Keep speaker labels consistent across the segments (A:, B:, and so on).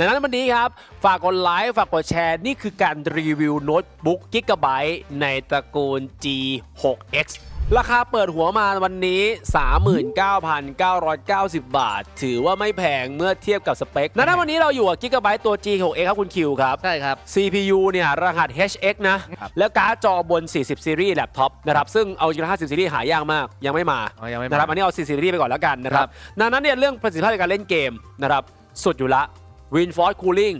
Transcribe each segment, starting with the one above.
A: ดังนั้นวันนี้ครับ ฝากกดไลค์ฝากกดแชร์ นี่คือการรีวิวโน้ตบุ๊กกิกะไบต์ในตระกูล G6X ราคาเปิดหัวมาวันนี้ 39,990 บาท ถือว่าไม่แพงเมื่อเทียบกับสเปคดังนั้นวันนี้เราอยู่กับกิกะไบต์ตัว G6X ครับคุณคิวครับ
B: ใช่ครับ
A: CPU เนี่ย รหัส HX นะ
B: ครับ
A: แล้วการ์ดจอบน 40 ซีรีส์แล็ปท็อปนะครับ ซึ่งเอาจริงๆ50 ซีรีส์หายากมากยังไม่มา
B: อ๋อยังไม่มา
A: นะครับ อันนี้เอา 40 ซีรีส์ไปก่อนแล้วกันนะครับ ดังนั้นเนี่ยเรื่องประสิทธิภาพในการเล่นเกมนะครับ สุดอยู่ละ Reinforced Cooling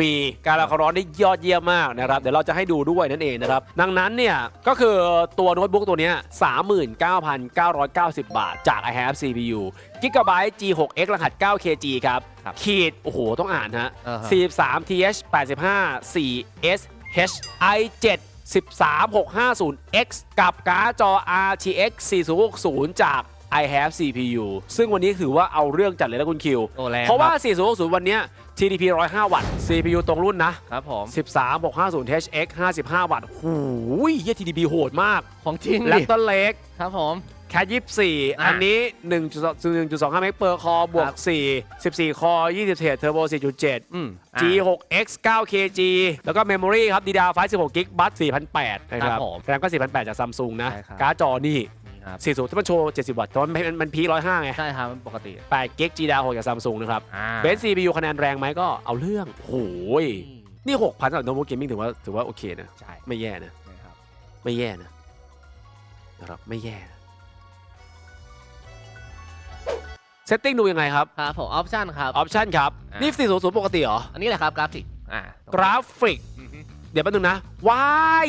A: มีการระคายร้อนได้ยอดเยี่ยมมากนะครับ เดี๋ยวเราจะให้ดูด้วยนั่นเองนะครับ ดังนั้นเนี่ย ก็คือตัวโน้ตบุ๊กตัวเนี้ย39,990 บาทจาก i have CPU Gigabyte G6X รหัส 9kg ครับ
B: ครับ
A: ขีด โอ้โห ต้องอ่านฮะ
B: อ่าฮะ
A: 43 th 85 4 sh i7 13650x กับการ์ดจอ RTX 4060 จาก I have CPU ซึ่งวันนี้ถือว่าเอาเรื่องจัดเลยนะคุณคิว
B: โอ้แรง
A: เพราะว่า
B: คบ
A: 4060 วันเนี้ย TDP 105 วัตต์ CPU ตรงรุ่นนะ
B: ครับผม
A: 13650 HX 55 วัตต์หูยเหี้ย TDP โหดมมาก
B: ของจริง
A: แล็
B: ดิ
A: ปเตอร์เล็ก
B: ครับผม
A: แคท24
B: อะ
A: อันนี้1.25เมกเปอร์คอบว
B: ครั
A: ก
B: บ
A: 4 14คอ20เทรดเทอร์โบ4.7
B: อืมอ่า
A: G6X 9kg แล้วก็ Memory ครับ DDR5 16 g b บัต4,800 นะค
B: ครั
A: รับบ
B: ผม
A: แรมก็4,800จากซัมซุงนะ
B: ใช่ครับ
A: การ์ดจอนี่
B: นี่ ครับ
A: 40ที่มันโชว์ 70 วัตต์แต่ว่ามันมันมันพี105ไง
B: ใช่ครับปกติ
A: 8 g b GDDR6 จากซัมซุงนะครับ
B: อ่า
A: เบส CPU คะแนนแรงไหมก็เอาเรื่องโอ้โหยนี่6,000สำหรับโน้ตบุ๊กเกมมิ่งถือว่าถือว่าโอเคนะ
B: ใช่
A: ไม่แย่นะ
B: นะครับ
A: ไม่แย่นะนะครับไม่แย่นะเซตติ้งดูยังไงครับ
B: ครับผมออปชั่นครับ
A: ออปชันครับ
B: อะ
A: นี่ 400 ปกติเหรอ
B: อันนี้แหละครับกราฟิกอ่าก
A: ราฟิก
B: อือฮึ
A: เดี๋ยวแป๊บนึงนะวาย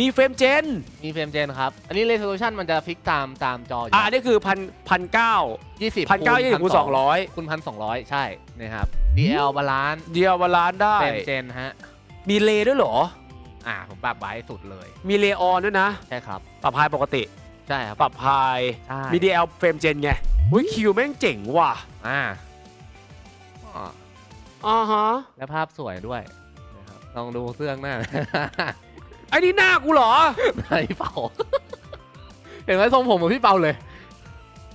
A: มีเฟรมเจน
B: มีเฟรมเจนครับ อันนี้ resolution มันจะฟิกตามตามจออยู่
A: อะอันนี้คือพันพันเก้า
B: ยี่สิบ
A: พันเก้ายี่สิบคูณสองร้อย
B: คูณพันสองร้อยใช่นะครับ DL บาลานซ์
A: เดียวบาลานซ์ได้
B: เฟรมเจนฮะ
A: มีเลด้วยเหรอ
B: อ่าผมปรับไว้สุดเลย
A: มีเลออนด้วยนะ
B: ใช่ครับ
A: ปรับไฮปกติ
B: ใช่ครับ
A: ปรับไฮ
B: ใช่
A: มี DL เฟรมเจนไงอุ้ยคิวแม่งเจ๋งว่ะ
B: อ่าอ๋อ
A: อ่าฮะ
B: และภาพสวยด้วยนะครับลองดูเสื้องหน้า
A: ไอ้นี่หน้ากูเหรอ
B: พี่เปาเห็นไหมทรงผมเหมือนพี่เปาเลย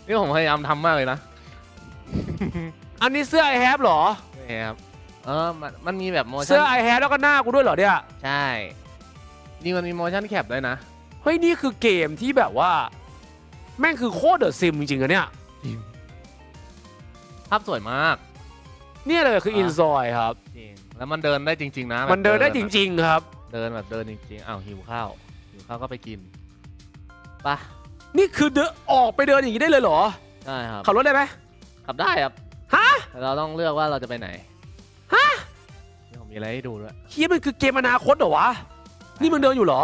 B: นี่ผมพยายามทำมากเลยนะ
A: อันนี้เสื้อไอแฮปเหรอ
B: นี่ครับ เออมันมันมีแบบโมชั่
A: เสื้อไอแฮปแล้วก็หน้ากูด้วยเหรอเนี่ย
B: ใช่นี่มันมีโมชั่นแคปด้วยนะ
A: เฮ้ยนี่คือเกมที่แบบว่า แม่งคือโคตรเดอะซิมจริงๆอะเนี่ย
B: ภาพสวยมาก
A: เนี่ยเลยคืออินซอยครับ
B: จริง แล้วมันเดินได้จริง ๆ นะ
A: มันเดินได้จริง ๆ ครับ
B: ๆ เดินแบบเดินจริงๆอ้าวหิวข้าวหิวข้าวก็ไปกินไปะ
A: นี่คือเดินออกไปเดินอย่างนี้ได้เลยเหรอ
B: ใช่ครับ
A: ขับรถได้ไหม
B: ขับได้ครับ
A: ฮะ
B: แต่เราต้องเลือกว่าเราจะไปไหน
A: ฮะ
B: นี่ผมมีอะไรให้ดูด้วย
A: เฮียมันคือเกมอนาคตเหรอวะนี่มึงเดินอยู่เหรอ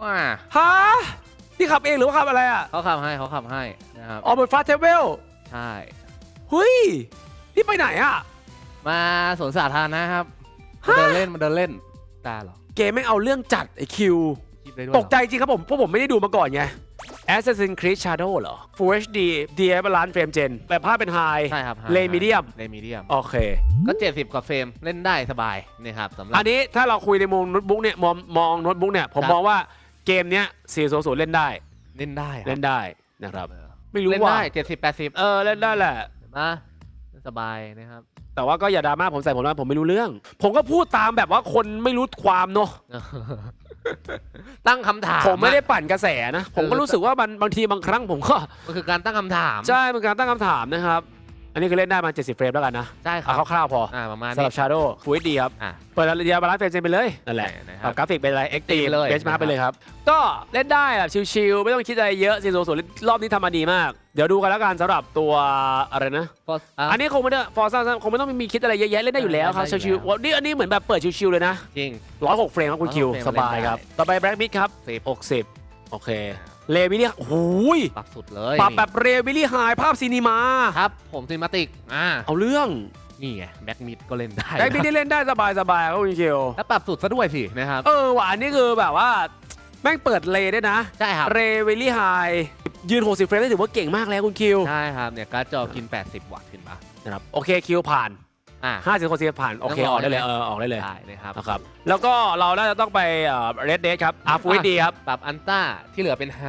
B: ว้า
A: ฮะนี่ขับเองหรือว่าขับอะไรอะ
B: เขาขับให้เขาขับให้นะครับ
A: ออกบนฟาสเทเวล
B: ใช่
A: เฮ้ยนี่ไปไหนอะ
B: มาสวนสาธารณะครับ
A: ฮะ
B: มาเดินเล่นมาเดินเล่นตาเหรอ
A: เกมไม่งเอาเรื่องจัดไอคิว
B: คิดได้ด้วยเหร
A: ต
B: อก
A: ใจจริงครับผมเพราะผมไม่ได้ดูมาก่อนไง Assassin's Creed Shadow เหรอ Full HD DF Balance Frame Gen แบบภาพเป็น High
B: ใช่ครับ
A: เลมีเดียม
B: เลมีเดียม
A: โอเค
B: ก็ 70กว่าเฟรมเล่นได้สบายนี่ครับสำหรั
A: อั
B: บ
A: นนี้ถ้าเราคุยในมุมโน้ตบุ๊กเนี่ยมองมองโน้ตบุ๊กเนี่ย ผม
B: ครับ
A: มองว่าเกมเนี้ย400เล่นได้
B: เล่นได้ครับ
A: เล่นได้นะครับ
B: เออ
A: ไม่รู้
B: เล่น
A: ว่า
B: ได้ 70 80
A: เออ เล่นได้แหละ
B: เห็นปะเล่น สบายนะครับ
A: แต่ว่าก็อย่าดราม่าผมใส่ผมว่าผมไม่รู้เรื่อง ผมก็พูดตามแบบว่าคนไม่รู้ความเนาะ
B: ตั้งคำถาม
A: ผมไม่ได้
B: อะ
A: ปั่นกระแสนะ ผมก็รู้สึกว่ามันบางทีบางครั้งผมก็
B: มันคือการตั้งคำถาม
A: ใช่เป็นการตั้งคำถามนะครับ อันนี้คือเล่นได้มา70 เฟรมแล้วกันนะ
B: ใช่ครั
A: เอา
B: บ
A: คร่าวๆพอ
B: อ่าประมาณ
A: สำหรับ Shadow Full HD ครับ
B: อะ
A: เปิดระยะบาลานซ์เฟรมเจนไปเลยนั่นแหละ
B: นะค
A: ป
B: รั
A: รับบกราฟิกเป็นอะไร Extreme
B: เลย
A: Benchmark
B: นะครับ
A: ไปเลยครับ ก็เล่นได้แบบชิลๆ ไม่ต้องคิดอะไรเยอะ4 0 0รอบนี้ทำมาดีมาก เดี๋ยวดูกันแล้วกันสำหรับตัวอะไรนะ
B: Force อะ
A: อันนี้คงไม่ได้ฟอร์ซ่าคงไม่ต้องมีคิดอะไรเยอะแยะเล่นได้อยู่แล้วครับ
B: ได้อยู่
A: ชิว
B: แล้ว
A: ๆนี่อันนี้เหมือนแบบเปิดชิวๆเลยนะ
B: จริง
A: 106เฟรมครับคุณคิว
B: 106เฟรม
A: สบายครับ
B: เล่นได้
A: ต่อไปแบล็กมิดครับ
B: 10
A: 60โอเค เลวิลี่โอ้โหย
B: ปรับสุดเลย
A: ปรับแบบเรวิลี่ไฮภาพซีนีมา
B: ครับ ผมซิมาติกอ่า
A: เอาเรื่อง
B: นี่ไงแบ็กมิดก็เล่นได้
A: แบล็กมิดนี่เล่นได้สบายๆครับคุณคิว
B: แล้วปรับสุดซะด้วยสินะครับ
A: เออว่ะอันนี้คือแบบว่าแม่งเปิดเลได้นะ
B: ใช่ครับ
A: เรวิลี่ไฮยืน 60 เฟรมได้ถือว่าเก่งมากแล้วคุณคิว
B: ใช่ครับ เนี่ยการ์ดจอกิน 80 วัตต์ขึ้นปะ
A: นะครับ โอเคคิวผ่าน
B: อ่า
A: 50คนเสียผ่านโอเค
B: ต้อง
A: อ
B: รอ
A: อกได้เลย
B: ใช่
A: เอ
B: ไหม
A: อออกได้เลย
B: ได้นะครับ
A: นะครับ แล้วก็เราน่าจะต้องไปเรดเดทครับอาฟูดีครับ
B: ปรับอันต้าที่เหลือเป็นไฮ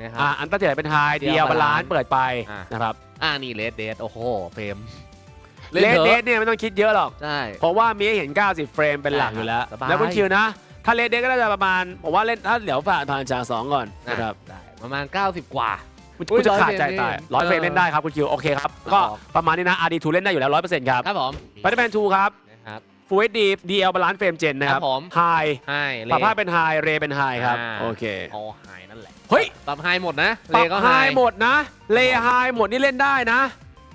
B: นะครั
A: อ่า
B: บ
A: อันตันเจเป็นไฮ
B: เดี
A: เดี
B: ย
A: ยววบาลาน
B: balance
A: ซ์เปิดไป
B: อะ
A: นะครับ
B: อ่านี่เลดเดทโอ้โหเฟรมเล่น
A: เล
B: เถ
A: ด
B: อะ
A: เดทเนี่ยไม่ต้องคิดเยอะหรอก
B: ใช่
A: เพราะว่ามีให้เห็น 90 เฟรมเป็นหลักอยู่แล้ว
B: สบาย
A: แล้วคุณคิวนะ ถ้าเลดเดทก็น่าจะประมาณ ผมว่าเล่นถ้าเดี๋ยวผ่านผ่านจากสองก่อนนะครับ
B: ได้ประมาณ 90 กว่า
A: คุณ
B: อุ้ย
A: คุณจะขาดใจ
B: 100
A: ตาย
B: เฟรม
A: ร้อยเฟรม
B: เออ
A: เล่นได้ครับคุณคิวโอเคครับ ก็
B: ครับ
A: ประมาณนี้นะ RD2 เล่นได้อยู่แล้ว100%ครับ
B: ครับผม
A: ปัตเตอร์แมน2ครับ
B: นะครับ
A: Full HD DL บาลานซ์เฟรมเจนนะครับ
B: ครับผม
A: High
B: ให้
A: ปรับภาพเป็น High เรเป็น High ครับาโอเค
B: เอาไฮนั่นแหละ
A: เฮ้ย
B: ปรับไฮหมดนะ
A: ปรับ
B: เลก็
A: ไฮหมดนะเลไฮหมดนี่เล่นได้นะ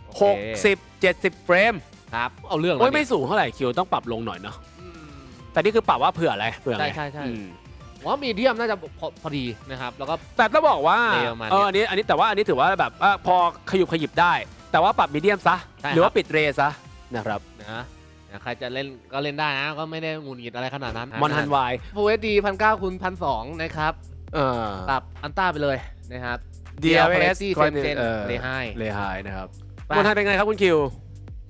B: โอเค
A: 60 70เฟรม
B: ครับเอาเรื่อง
A: โอ้ย
B: แล้ว
A: ไม่
B: นี่
A: สูงเท่าไหร่คิวต้องปรับลงหน่อยเนาะ
B: อืม
A: แต่นี่คือปรับว่าเผื่ออะไรเผื่ออะไร
B: ใช่ใช่ใช่
A: อืม
B: ผมว่ามีเดียมน่าจะพอพอดีนะครับ แล้วก็
A: แต่ต้องบอกว่า
B: เร็วมาเนี่ย
A: เอออันนี้อันนี้แต่ว่าอันนี้ถือว่าแบบว่าพอขยุบขยิบได้ แต่ว่าปรับมีเดียมซะ
B: ใช่
A: หรือ
B: ครั
A: ว่า
B: บ
A: ปิดเรซะนะครับ
B: นะนะใครจะเล่นก็เล่นได้นะ ก็ไม่ได้งุนงิดอะไรขนาดนั้น
A: มอนฮันไว
B: ฟูเอสดีพันเก้าคูณพันสองนะครับ
A: เออ
B: ปรับอันต้าไปเลยนะครับ
A: DLS
B: ที่เฟรมเจน
A: เออ
B: เลไฮ
A: เลไฮนะครับ
B: ไป
A: มอนฮันเป็นไงครับคุณคิว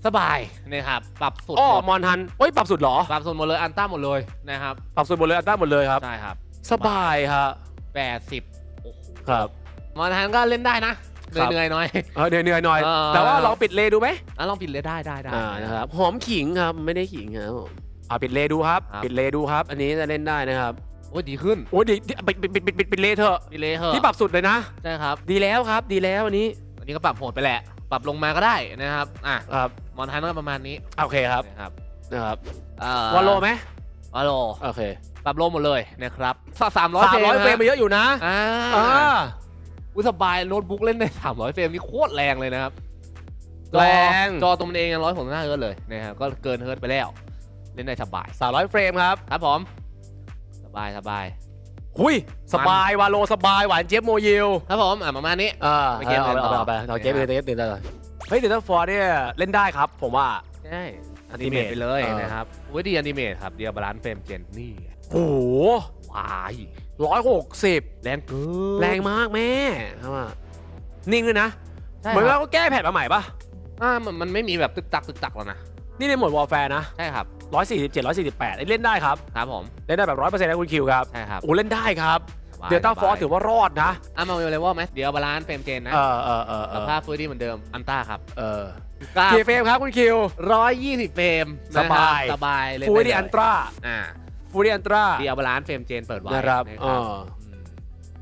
B: สบายนะครับ ปรับสุด
A: อ๋อ
B: หมด
A: มอนฮันโอ้ยปรับสุดเหรอ
B: ปรับสุดหมดเลยอันต้าหมดเลยนะครับ
A: ปรับสุดหมดเลยอัลต้าหมดเลยครับ
B: ใช่ครับ
A: สบายครับ
B: แปดสิบโอ้โห
A: ครับ
B: มอนฮันก็เล่นได้นะเห
A: ครับ
B: นื่อยๆหน่อย
A: เออเหนื่อยเหนื่อยหน่อย
B: เออ
A: แต่ว่าลองปิดเลดูไหม
B: อะลองปิดเลยได้ได้ได้
A: อ่านะครับหอมขิงครับไม่ได้ขิงครับผมอ่าปิดเลดูครับ
B: ครับ
A: ปิดเลดูครับ อันนี้จะเล่นได้นะครับ
B: โอ้ยดีขึ้น
A: โอ้ยดีดีปิดปิดปิดปิดปิดปิดเลเถอะ
B: ดีเลยเหอะ
A: ที่ปรับสุดเลยนะ
B: ใช่ครับ
A: ดีแล้วครับ ดีแล้วอันนี้
B: อันนี้ก็ปรับโหดไปแหละ ปรับลงมาก็ได้นะครับอะ
A: ครับ
B: มอนฮันก็ประมาณนี้
A: โอเคครับ
B: นะครับ
A: นะครับ
B: เอ่อ
A: วอลโลไหม
B: วอลโล
A: โอเค
B: ปรับโลหมดเลยนะครับสามร้อย
A: สามร้อยเฟรมไปเยอะอยู่นะ
B: อ่า
A: อ่า
B: อุยสบายโน้ตบุ๊กเล่นได้สามร้อยเฟรมนี่โคตรแรงเลยนะครับจอ
A: แรง
B: จอตัวมันเองยังร้อยหกสิบห้าเฮิร์ตซ์เลยนะครับก็เกินเฮิร์ตซ์ไปแล้ว เล่นได้สบาย
A: สามร้อยเฟรมครับ
B: ครับผมสบายสบาย
A: หุยสบายวาโลสบาย หวานเจี๊ยบโมยิล
B: ครับผมอะประมาณนี้
A: อ่า
B: ไป
A: เอา
B: เกม
A: เอา
B: อื่นต่
A: เอา
B: อ
A: ไปเอาไปเอาเกม
B: นะครับ
A: อื่นเกมอื่นได้เลยเฮ้ยเดนฟอร์เนี่ยเล่นได้ครับผมว่า
B: ใช่ อ
A: Animate
B: นิเมตไปเลย
A: เออ
B: นะครับอุ้ยดีอนิเมตครับเดียวบาลานซ์เฟรมเจนนี่
A: โอ้โห
B: วาย
A: ร้อยหกสิบ
B: แรงเกิน
A: แรงมากแม่ครับว่านิ่งเลยนะ
B: ใช่
A: เหมือน
B: ค
A: ว่า
B: รับ
A: เขาแก้แผนมาใหม่ปะ
B: อ่ามันมันไม่มีแบบตึกตักตึกตักแล้วนะ
A: นี่ในโหมดวอลแฟร์นะ
B: ใช่ครับ
A: ร้อยสี่สิบเจ็ดร้อยสี่สิบแปดเล่นได้ครับ
B: ครับผม
A: เล่นได้แบบร้อยเปอร์เซ็นต์นะคุณคิวครับ
B: ใช่ครับ
A: โอ้เล่นได้ครับ
B: สบย
A: เดลต้า
B: สบย
A: ฟอร์ถือว่ารอดนะ
B: อะมาเลเวลไหมเดี๋ยวบาลานซ์เฟรมเจนนะ
A: เออเออเออเอ
B: ส
A: อ
B: ภาพฟูดี้เหมือนเดิมอันต้าครับ
A: เออ
B: เก้า
A: กี่เฟรมครับคุณคิว
B: ร้อยยี่สิบเฟรม
A: สบาย
B: นะครับสบายเลย
A: ฟูดี้อันตรา
B: อ่า
A: ฟูดี้อันตรา
B: เดียวบาลานซ์เฟรมเจนเปิดไว้
A: นะครับ
B: นะ
A: เอ
B: ครับ
A: อ
B: ม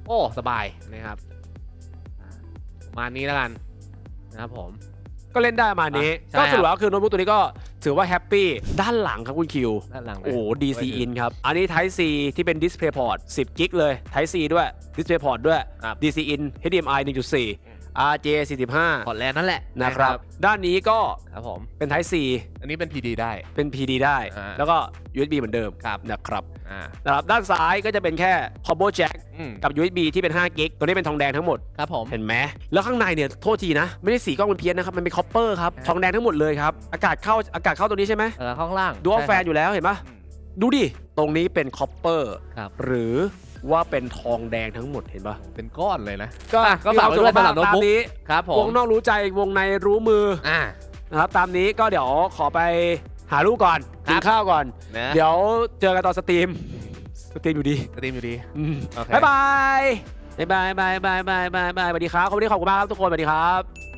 B: โอ้ สบายนะครับอ่าประมาณนี้แล้วกันนะครับผม
A: ก็เล่นได้ประมาณนี้
B: ใช่
A: ก็
B: ครับ
A: สรุปแล้วคือโน้ตบุ๊กตัวนี้ก็ถือว่าแฮปปี้ด้านหลังครับคุณคิว
B: ด้านหลังเลย
A: โอ้โห DC in ครับ อันนี้ Type C ที่เป็น Display Port 10 กิกเลย Type C ด้วย Display Port ด้วย
B: ครับ
A: DC in HDMI 1.4 RJ
B: พอร์ตแลนด์นั่นแหละ
A: 45นะครับ ด้านนี้ก็
B: ครับผม
A: เป็น Type C
B: อันนี้เป็น PD ได้
A: เป็น PD ได้
B: อ่า
A: แล้วก็ USB เหมือนเดิม
B: ครับ
A: นะครับ
B: อ่า
A: นะครับ ด้านซ้ายก็จะเป็นแค่ Combo Jack
B: อืม
A: กับ USB ที่เป็น5กิกตัวนี้เป็นทองแดงทั้งหมด
B: ครับผม
A: เห็นไหมแล้วข้างในเนี่ยโทษทีนะ ไม่ได้สีกล้องมันเพี้ยนนะครับ มันเป็นคอปเปอร์ครับ ทองแดงทั้งหมดเลยครับ อากาศเข้าอากาศเข้าตัวนี้ใช่ไหม
B: เออข้างล่าง
A: ดูว่า
B: ใช่
A: แฟนอยู่แล้วเห็นปะ
B: อืม
A: ดูดิ ตรงนี้เป็นคอปเปอร์
B: ครับ
A: หรือ ว่าเป็นทองแดงทั้งหมดเห็นปะ
B: เป็นก้อนเลยนะ
A: ก็
B: อะก็ฝากไว้ด้วยสำหรับโน้ต
A: ตาม
B: บุ๊ก
A: นี้
B: ครับผ
A: ว
B: ม
A: งนอกรู้ใจวงในรู้มือ
B: อ่า
A: นะครับตามนี้ก็เดี๋ยวขอไปหาลูกก่อน
B: ครั
A: กิ
B: บ
A: นข้าวก่อน
B: นะ
A: เดี๋ยวเจอกันตอนสตรีม สตรีมอยู่ดี
B: สตรีมอยู่ดี
A: อืม
B: โอเค
A: บ๊ายบายบ๊ายบายบ๊ายบายบ๊ายบายบ๊ายบายสวัสดีครับขอบคุณที่ขอบคุณมากครับทุกคนสวัสดีครับ